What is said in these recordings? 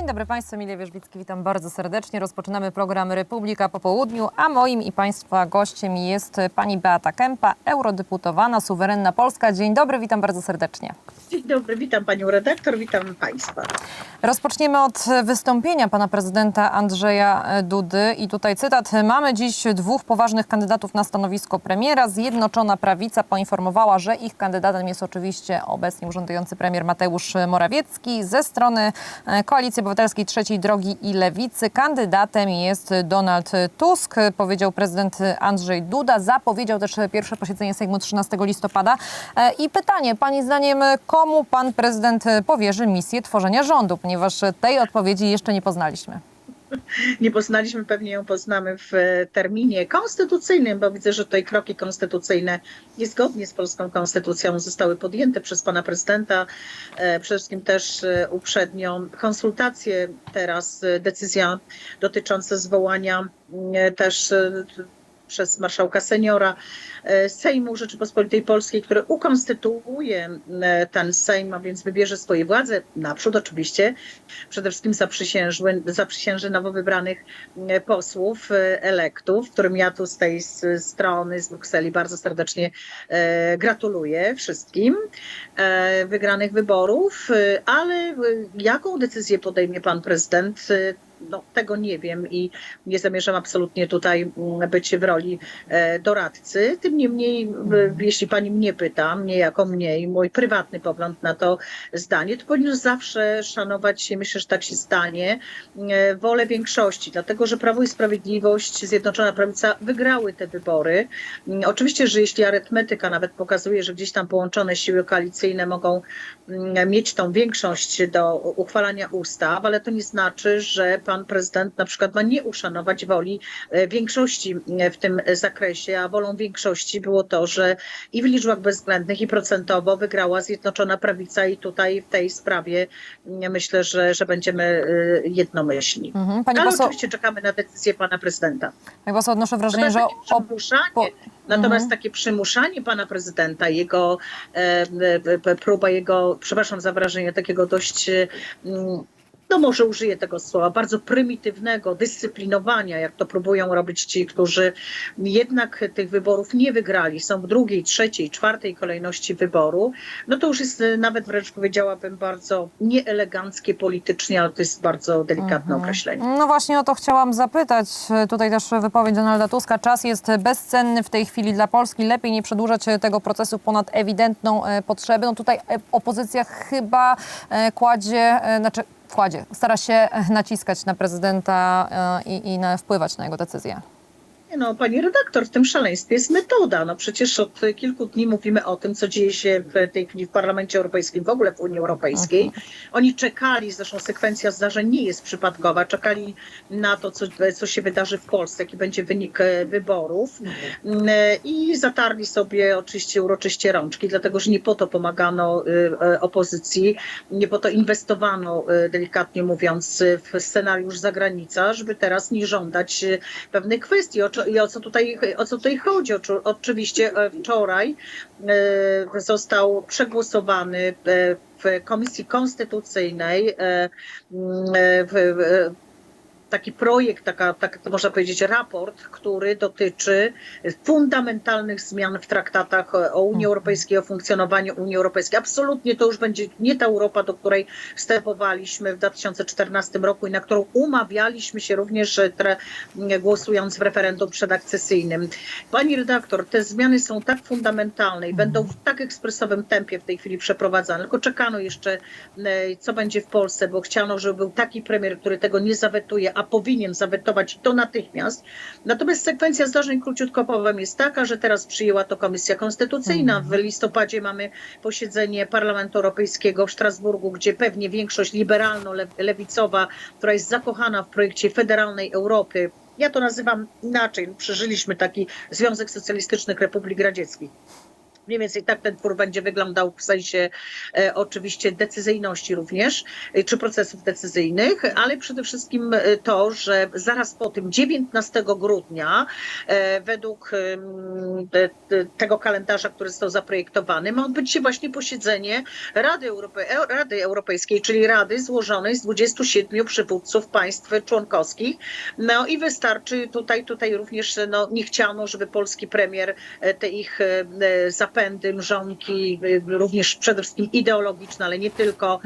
Dzień dobry Państwu, Emilia Wierzbicki, witam bardzo serdecznie. Rozpoczynamy program Republika po południu, a moim i Państwa gościem jest pani Beata Kępa, eurodeputowana, suwerenna Polska. Dzień dobry, witam bardzo serdecznie. Dobry, witam panią redaktor, witam państwa. Rozpoczniemy od wystąpienia pana prezydenta Andrzeja Dudy i tutaj cytat. Mamy dziś dwóch poważnych kandydatów na stanowisko premiera. Zjednoczona Prawica poinformowała, że ich kandydatem jest oczywiście obecnie urzędujący premier Mateusz Morawiecki. Ze strony e, Koalicji Obywatelskiej Trzeciej Drogi i Lewicy kandydatem jest Donald Tusk, powiedział prezydent Andrzej Duda. Zapowiedział też pierwsze posiedzenie Sejmu 13 listopada. E, I pytanie, pani zdaniem, komu pan prezydent powierzy misję tworzenia rządu, ponieważ tej odpowiedzi jeszcze nie poznaliśmy. Nie poznaliśmy, pewnie ją poznamy w e, terminie konstytucyjnym, bo widzę, że tutaj kroki konstytucyjne niezgodnie z polską konstytucją zostały podjęte przez pana prezydenta. E, Przede wszystkim też e, uprzednio konsultacje, teraz e, decyzja dotycząca zwołania e, też e, przez marszałka seniora e, Sejmu Rzeczypospolitej Polskiej, który ukonstytuuje e, ten Sejm, a więc wybierze swoje władze, naprzód oczywiście, przede wszystkim zaprzysięży nowo wybranych e, posłów, elektów, którym ja tu z tej strony, z Brukseli bardzo serdecznie gratuluję wszystkim wygranych wyborów, ale jaką decyzję podejmie pan prezydent, no, tego nie wiem i nie zamierzam absolutnie tutaj mm, być w roli e, doradcy. Tym niemniej, w- jeśli pani mnie pyta, mnie jako mnie i mój prywatny pogląd na to zdanie, to powinien zawsze szanować, myślę, że tak się stanie, e, wolę większości, dlatego że Prawo i Sprawiedliwość, Zjednoczona Prawica wygrały te wybory. Mm, Oczywiście, że jeśli arytmetyka nawet pokazuje, że gdzieś tam połączone siły koalicyjne mogą mm, mieć tą większość do uchwalania ustaw, ale to nie znaczy, że pan prezydent na przykład ma nie uszanować woli e, większości e, w tym zakresie, a wolą większości było to, że i w liczbach bezwzględnych, i procentowo wygrała Zjednoczona Prawica i tutaj w tej sprawie mm, myślę, że, że będziemy e, jednomyślni. Mhm. Pani Ale poseł, oczywiście czekamy na decyzję pana prezydenta. pani poseł, odnoszę wrażenie, Natomiast że... takie O... przymuszanie, po- natomiast Mhm. takie przymuszanie pana prezydenta, jego e, próba jego, przepraszam za wrażenie, takiego dość, mm, no może użyję tego słowa, bardzo prymitywnego dyscyplinowania, jak to próbują robić ci, którzy jednak tych wyborów nie wygrali, są w drugiej, trzeciej, czwartej kolejności wyboru, no to już jest nawet wręcz powiedziałabym bardzo nieeleganckie politycznie, ale to jest bardzo delikatne Mhm. określenie. No właśnie o to chciałam zapytać. Tutaj też wypowiedź Donalda Tuska. Czas jest bezcenny w tej chwili dla Polski. Lepiej nie przedłużać tego procesu ponad ewidentną e, potrzebę. No tutaj e, opozycja chyba e, kładzie, znaczy kładzie, stara się naciskać na prezydenta e, i, i na, wpływać na jego decyzję. Nie No, pani redaktor, w tym szaleństwie jest metoda. No przecież od kilku dni mówimy o tym, co dzieje się w tej chwili w Parlamencie Europejskim, w ogóle w Unii Europejskiej. Oni czekali, zresztą sekwencja zdarzeń nie jest przypadkowa, czekali na to, co, co się wydarzy w Polsce, jaki będzie wynik e, wyborów Mm, e, i zatarli sobie oczywiście uroczyście rączki, dlatego że nie po to pomagano e, e, opozycji, nie po to inwestowano, delikatnie mówiąc, w scenariusz zagranica, żeby teraz nie żądać pewnych kwestii. O, I o co tutaj, o co tutaj chodzi? Oczywiście e, wczoraj e, został przegłosowany e, w Komisji Konstytucyjnej w, w, taki projekt, taka, tak można powiedzieć, raport, który dotyczy fundamentalnych zmian w traktatach o Unii Europejskiej, o funkcjonowaniu Unii Europejskiej. Absolutnie to już będzie nie ta Europa, do której wstępowaliśmy w 2014 roku i na którą umawialiśmy się również głosując w referendum przedakcesyjnym. Pani redaktor, te zmiany są tak fundamentalne i będą w tak ekspresowym tempie w tej chwili przeprowadzane. Tylko czekano jeszcze, e, co będzie w Polsce, bo chciano, żeby był taki premier, który tego nie zawetuje, a powinien zawetować to natychmiast. Natomiast sekwencja zdarzeń króciutko powiem jest taka, że teraz przyjęła to Komisja Konstytucyjna. W listopadzie mamy posiedzenie Parlamentu Europejskiego w Strasburgu, gdzie pewnie większość liberalno-lewicowa, która jest zakochana w projekcie federalnej Europy, ja to nazywam inaczej, przeżyliśmy taki Związek Socjalistycznych Republik Radzieckich Mniej więcej tak ten twór będzie wyglądał w sensie e, oczywiście decyzyjności również, e, czy procesów decyzyjnych, ale przede wszystkim e, to, że zaraz po tym 19 grudnia e, według te, te, tego kalendarza, który został zaprojektowany, ma odbyć się właśnie posiedzenie Rady, E- Rady Europejskiej, czyli Rady złożonej z 27 przywódców państw członkowskich. No i wystarczy tutaj, tutaj również no, nie chciano, żeby polski premier e, te ich e, zapędy, mrzonki, e, również przede wszystkim ideologiczne, ale nie tylko,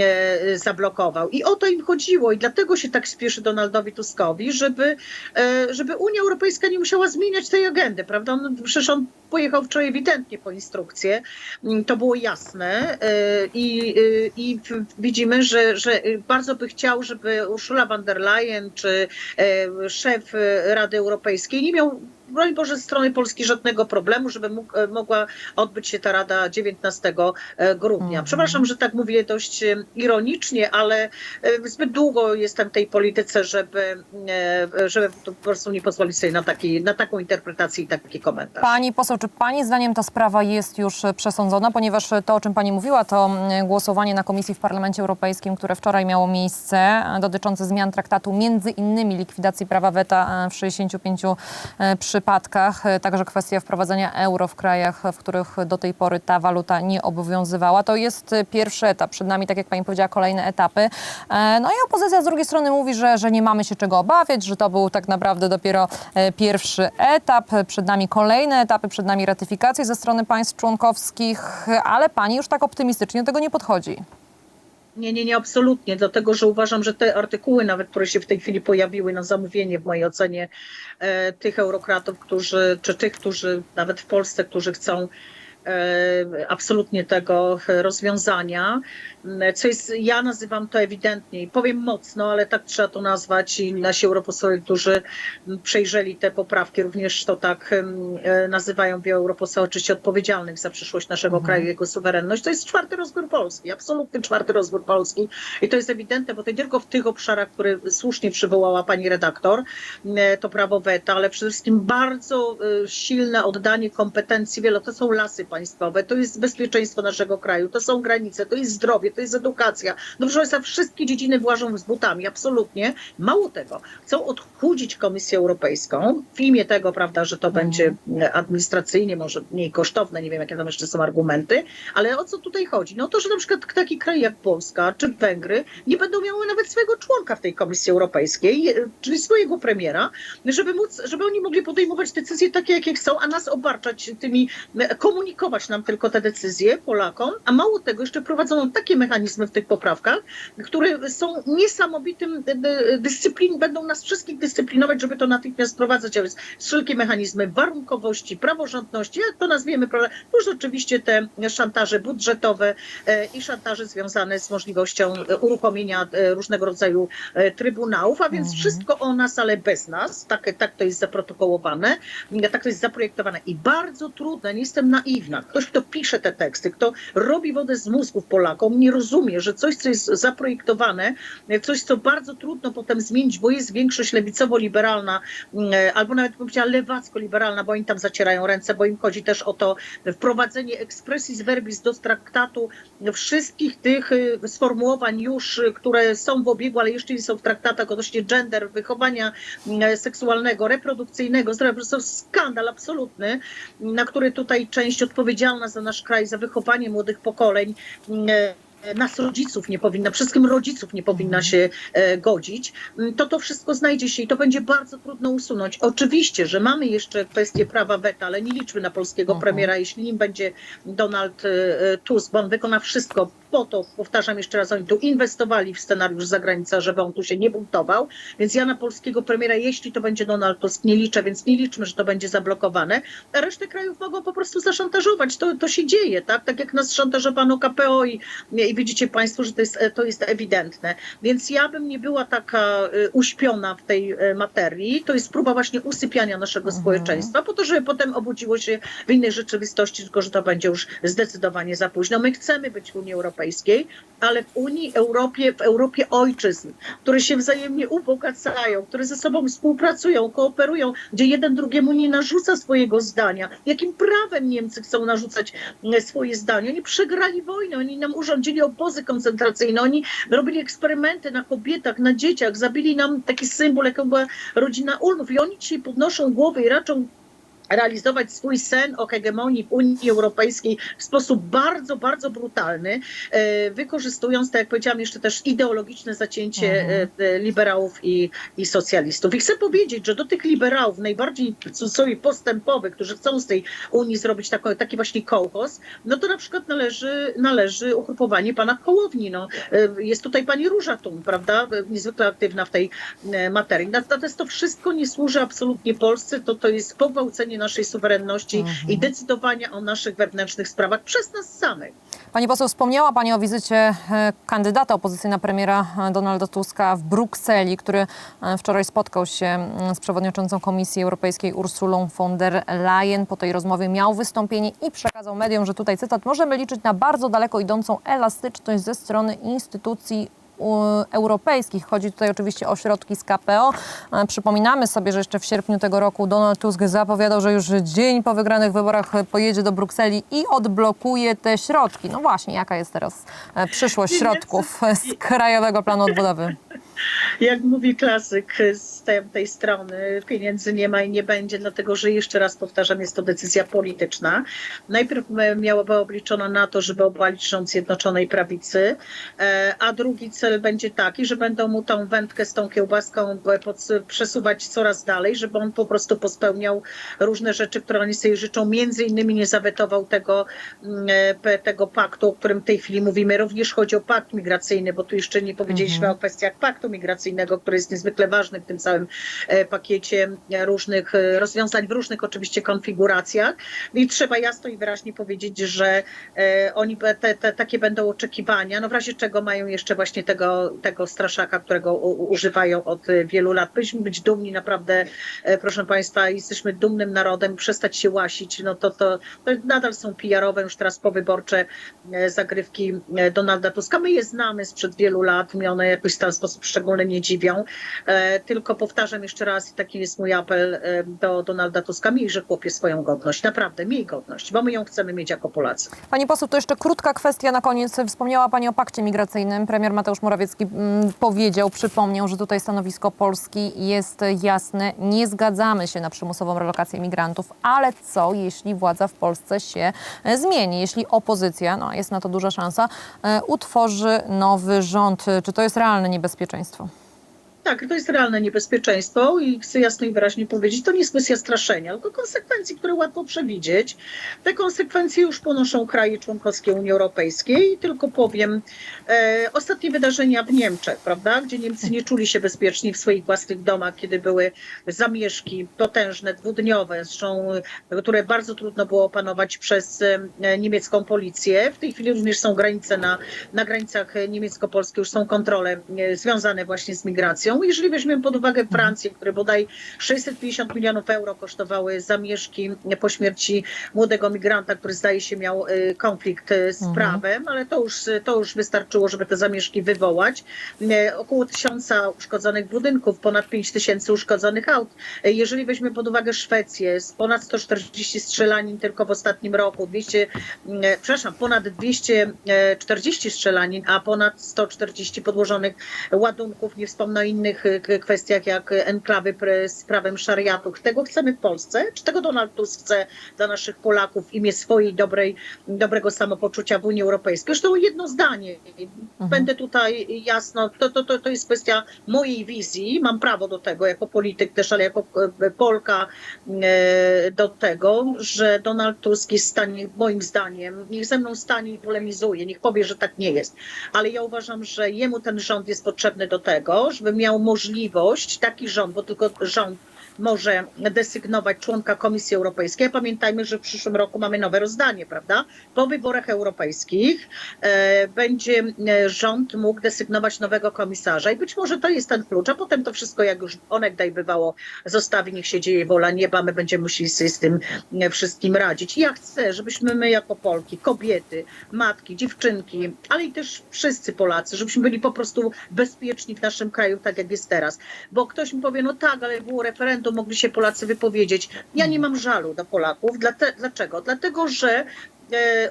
e, zablokował. I o to im chodziło i dlatego się tak spieszy Donaldowi Tuskowi, żeby, e, żeby Unia Europejska nie musiała zmieniać tej agendy, prawda? No, przecież on pojechał wczoraj ewidentnie po instrukcję, Mm, to było jasne e, i, i widzimy, że, że bardzo by chciał, żeby Ursula von der Leyen czy szef Rady Europejskiej nie miał broń Boże, z strony Polski żadnego problemu, żeby mógł, e, mogła odbyć się ta rada 19 grudnia. Mhm. Przepraszam, że tak mówię dość e, ironicznie, ale e, zbyt długo jestem w tej polityce, żeby, e, żeby po prostu nie pozwolić sobie na, taki, na taką interpretację i taki komentarz. Pani poseł, czy Pani zdaniem ta sprawa jest już e, przesądzona? Ponieważ to, o czym Pani mówiła, to głosowanie na Komisji w Parlamencie Europejskim, które wczoraj miało miejsce, e, dotyczące zmian traktatu, między innymi likwidacji prawa weta e, w 65 e, przypadkach, e, także kwestia wprowadzenia euro w krajach, w których do tej pory ta waluta nie obowiązywała. To jest e, pierwszy etap. Przed nami, tak jak Pani powiedziała, kolejne etapy. E, No i opozycja z drugiej strony mówi, że, że nie mamy się czego obawiać, że to był tak naprawdę dopiero pierwszy etap. Przed nami kolejne etapy, przed nami ratyfikacje ze strony państw członkowskich, ale Pani już tak optymistycznie do tego nie podchodzi. Nie, nie, nie, absolutnie, dlatego że uważam, że te artykuły, nawet które się w tej chwili pojawiły na zamówienie, w mojej ocenie, e, tych eurokratów, którzy, czy tych, którzy nawet w Polsce, którzy chcą e, absolutnie tego rozwiązania, co jest, ja nazywam to ewidentnie i powiem mocno, ale tak trzeba to nazwać i nasi europosłowie, którzy przejrzeli te poprawki, również to tak em, e, nazywają europosłów oczywiście odpowiedzialnych za przyszłość naszego Mhm. kraju, jego suwerenność, to jest czwarty rozbiór Polski, absolutny czwarty rozbiór Polski i to jest ewidentne, bo to nie tylko w tych obszarach, które słusznie przywołała pani redaktor, e, to prawo weta, ale przede wszystkim bardzo e, silne oddanie kompetencji wielo. To są lasy państwowe, to jest bezpieczeństwo naszego kraju, to są granice, to jest zdrowie, to jest edukacja. No proszę Państwa, wszystkie dziedziny włażą z butami, absolutnie. Mało tego, chcą odchudzić Komisję Europejską w imię tego, prawda, że to będzie e, administracyjnie może mniej kosztowne, nie wiem jakie tam jeszcze są argumenty, ale o co tutaj chodzi? No to, że na przykład taki kraj jak Polska czy Węgry nie będą miały nawet swojego członka w tej Komisji Europejskiej, e, czyli swojego premiera, żeby móc, żeby oni mogli podejmować decyzje takie, jakie chcą, a nas obarczać tymi, e, komunikować nam tylko te decyzje Polakom, a mało tego, jeszcze prowadzono takie mechanizmy w tych poprawkach, które są niesamowitym e, dy- dyscyplin, będą nas wszystkich dyscyplinować, żeby to natychmiast wprowadzać, a więc wszelkie mechanizmy warunkowości, praworządności, jak to nazwiemy, plus oczywiście te szantaże budżetowe e, i szantaże związane z możliwością e, uruchomienia e, różnego rodzaju e, trybunałów, a więc Mhm. wszystko o nas, ale bez nas, tak, tak to jest zaprotokołowane, tak to jest zaprojektowane. I bardzo trudne, nie jestem naiwna, ktoś kto pisze te teksty, kto robi wodę z mózgów Polakom, nie rozumie, że coś, co jest zaprojektowane, coś, co bardzo trudno potem zmienić, bo jest większość lewicowo-liberalna, mm, albo nawet bym powiedziała lewacko-liberalna, bo oni tam zacierają ręce, bo im chodzi też o to wprowadzenie expressis verbis do traktatu wszystkich tych y, sformułowań już, y, które są w obiegu, ale jeszcze nie są w traktatach odnośnie gender, wychowania mm, seksualnego, reprodukcyjnego. To skandal absolutny, na który tutaj część odpowiedzialna za nasz kraj, za wychowanie młodych pokoleń, mm, nas rodziców nie powinna, wszystkim rodziców nie powinna się e, godzić, Mm, to to wszystko znajdzie się i to będzie bardzo trudno usunąć. Oczywiście, że mamy jeszcze kwestię prawa weta, ale nie liczmy na polskiego Mhm. premiera, jeśli nim będzie Donald e, e, Tusk, bo on wykona wszystko po to, powtarzam jeszcze raz, oni tu inwestowali w scenariusz zagranica, żeby on tu się nie buntował, więc ja na polskiego premiera, jeśli to będzie Donald Tusk, nie liczę, więc nie liczmy, że to będzie zablokowane, a resztę krajów mogą po prostu zaszantażować. To, to się dzieje, tak? Tak jak nas szantażowano KPO i, i widzicie Państwo, że to jest, to jest ewidentne. Więc ja bym nie była taka y, uśpiona w tej y, materii. To jest próba właśnie usypiania naszego Mhm. społeczeństwa, po to, żeby potem obudziło się w innej rzeczywistości, tylko że to będzie już zdecydowanie za późno. My chcemy być w Unii Europejskiej, ale w Unii, Europie, w Europie ojczyzn, które się wzajemnie ubogacają, które ze sobą współpracują, kooperują, gdzie jeden drugiemu nie narzuca swojego zdania. Jakim prawem Niemcy chcą narzucać e, swoje zdanie? Oni przegrali wojnę, oni nam urządzili obozy koncentracyjne, oni robili eksperymenty na kobietach, na dzieciach, zabili nam taki symbol, jaką była rodzina Ulmów. I oni dzisiaj podnoszą głowy i raczą realizować swój sen o hegemonii w Unii Europejskiej w sposób bardzo, bardzo brutalny, e, wykorzystując, tak jak powiedziałam, jeszcze też ideologiczne zacięcie Mhm. e, e, liberałów i, i socjalistów. I chcę powiedzieć, że do tych liberałów, najbardziej cudzysłowie postępowych, którzy chcą z tej Unii zrobić tako, taki właśnie kołchos, no to na przykład należy, należy ugrupowanie pana Kołowni. No, e, jest tutaj pani Róża Tum, prawda, E, niezwykle aktywna w tej e, materii. Natomiast to wszystko nie służy absolutnie Polsce, to, to jest pogwałcenie naszej suwerenności Mhm. i decydowania o naszych wewnętrznych sprawach przez nas samych. Pani poseł, wspomniała Pani o wizycie e, kandydata opozycji na premiera e, Donalda Tuska w Brukseli, który e, wczoraj spotkał się z przewodniczącą Komisji Europejskiej Ursulą von der Leyen. Po tej rozmowie miał wystąpienie i przekazał mediom, że tutaj cytat, możemy liczyć na bardzo daleko idącą elastyczność ze strony instytucji europejskich. Chodzi tutaj oczywiście o środki z KPO. E, Przypominamy sobie, że jeszcze w sierpniu tego roku Donald Tusk zapowiadał, że już dzień po wygranych wyborach pojedzie do Brukseli i odblokuje te środki. No właśnie, jaka jest teraz e, przyszłość środków z Krajowego Planu Odbudowy? Jak mówi klasyk z tej, strony, pieniędzy nie ma i nie będzie, dlatego że jeszcze raz powtarzam, jest to decyzja polityczna. Najpierw miała być obliczona na to, żeby obalić rząd Zjednoczonej Prawicy, e, a drugi cel będzie taki, że będą mu tą wędkę z tą kiełbaską e, przesuwać coraz dalej, żeby on po prostu pospełniał różne rzeczy, które oni sobie życzą. Między innymi nie zawetował tego, mm, e, tego paktu, o którym w tej chwili mówimy. Również chodzi o pakt migracyjny, bo tu jeszcze nie powiedzieliśmy Mhm. o kwestiach paktu migracyjnego, który jest niezwykle ważny w tym całym e, pakiecie e, różnych e, rozwiązań, w różnych oczywiście konfiguracjach. I trzeba jasno i wyraźnie powiedzieć, że oni te, te, takie będą oczekiwania, no w razie czego mają jeszcze właśnie tego, tego straszaka, którego używają od wielu lat. Powinniśmy być dumni naprawdę, proszę Państwa, jesteśmy dumnym narodem, przestać się łasić, no to, to, to nadal są PR-owe już teraz powyborcze zagrywki Donalda Tuska. My je znamy sprzed wielu lat, one jakoś w ten sposób nie dziwią. E, Tylko powtarzam jeszcze raz i taki jest mój apel e, do Donalda Tuska, miejże chłopie swoją godność, naprawdę, miej godność, bo my ją chcemy mieć jako Polacy. Pani poseł, to jeszcze krótka kwestia na koniec. Wspomniała Pani o pakcie migracyjnym. Premier Mateusz Morawiecki mm, powiedział, przypomniał, że tutaj stanowisko Polski jest jasne. Nie zgadzamy się na przymusową relokację migrantów, ale co jeśli władza w Polsce się e, zmieni? Jeśli opozycja, no jest na to duża szansa, utworzy nowy rząd. Czy to jest realne niebezpieczeństwo? Państwu. Tak, to jest realne niebezpieczeństwo i chcę jasno i wyraźnie powiedzieć, to nie jest kwestia straszenia, tylko konsekwencji, które łatwo przewidzieć. Te konsekwencje już ponoszą kraje członkowskie Unii Europejskiej tylko powiem, e, ostatnie wydarzenia w Niemczech, prawda, gdzie Niemcy nie czuli się bezpieczni w swoich własnych domach, kiedy były zamieszki potężne, dwudniowe, zresztą, które bardzo trudno było opanować przez e, niemiecką policję. W tej chwili również są granice na, na granicach niemiecko-polskich, już są kontrole e, związane właśnie z migracją. Jeżeli weźmiemy pod uwagę Francję, które bodaj 650 milionów euro kosztowały zamieszki po śmierci młodego migranta, który zdaje się miał e, konflikt e, z Mhm. prawem, ale to już, to już wystarczyło, żeby te zamieszki wywołać. Około tysiąca uszkodzonych budynków, ponad 5 tysięcy uszkodzonych aut. Jeżeli weźmiemy pod uwagę Szwecję, z ponad 140 strzelanin tylko w ostatnim roku, 200, e, przepraszam, ponad 240 strzelanin, a ponad 140 podłożonych ładunków, nie wspomnę o innych e, k- kwestiach jak enklawy z prawem szariatu. Tego chcemy w Polsce? Czy tego Donald Tusk chce dla naszych Polaków w imię swojej dobrej, dobrego samopoczucia w Unii Europejskiej? Zresztą jedno zdanie, będę tutaj jasno, to, to, to, to jest kwestia mojej wizji, mam prawo do tego jako polityk też, ale jako e, Polka e, do tego, że Donald Tusk jest w stanie, moim zdaniem, niech ze mną stanie i polemizuje, niech powie, że tak nie jest, ale ja uważam, że jemu ten rząd jest potrzebny do tego, żeby miał możliwość, taki rząd, bo tylko rząd może desygnować członka Komisji Europejskiej. Pamiętajmy, że w przyszłym roku mamy nowe rozdanie, prawda? Po wyborach europejskich e, będzie e, rząd mógł desygnować nowego komisarza i być może to jest ten klucz, a potem to wszystko, jak już onegdaj bywało, zostawi, niech się dzieje wola nieba, my będziemy musieli sobie z tym e, wszystkim radzić. Ja chcę, żebyśmy my jako Polki, kobiety, matki, dziewczynki, ale i też wszyscy Polacy, żebyśmy byli po prostu bezpieczni w naszym kraju, tak jak jest teraz. Bo ktoś mi powie, no tak, ale było referendum, mogli się Polacy wypowiedzieć. Ja nie mam żalu do Polaków. Dlate, dlaczego? Dlatego, że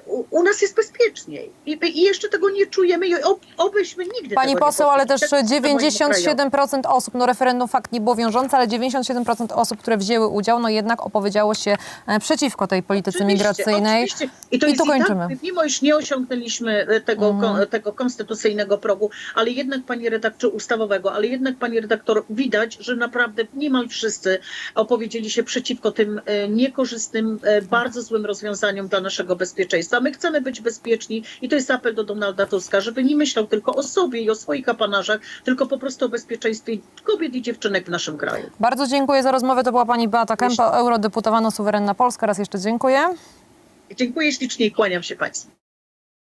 u, u nas jest bezpieczniej. I, jeszcze tego nie czujemy i ob, obyśmy nigdy Pani tego poseł, nie ale też poczuli. Tak samo jak w kraju. 97% osób, no referendum fakt nie było wiążące, ale 97% osób, które wzięły udział, no jednak opowiedziało się e, przeciwko tej polityce Oczywiście, migracyjnej. Oczywiście. I to I tu i tak, kończymy. mimo iż nie osiągnęliśmy e, tego, ko, tego konstytucyjnego progu, ale jednak pani redaktor, ustawowego, ale jednak pani redaktor, widać, że naprawdę niemal wszyscy opowiedzieli się przeciwko tym e, niekorzystnym, e, bardzo złym rozwiązaniom dla naszego bezpieczeństwa. My chcemy być bezpieczni i to jest apel do Donalda Tuska, żeby nie myślał tylko o sobie i o swoich apanarzach, tylko po prostu o bezpieczeństwie kobiet i dziewczynek w naszym kraju. Bardzo dziękuję za rozmowę. To była pani Beata Kępa, eurodeputowana Suwerenna Polska. Raz jeszcze dziękuję. Dziękuję ślicznie i kłaniam się Państwu.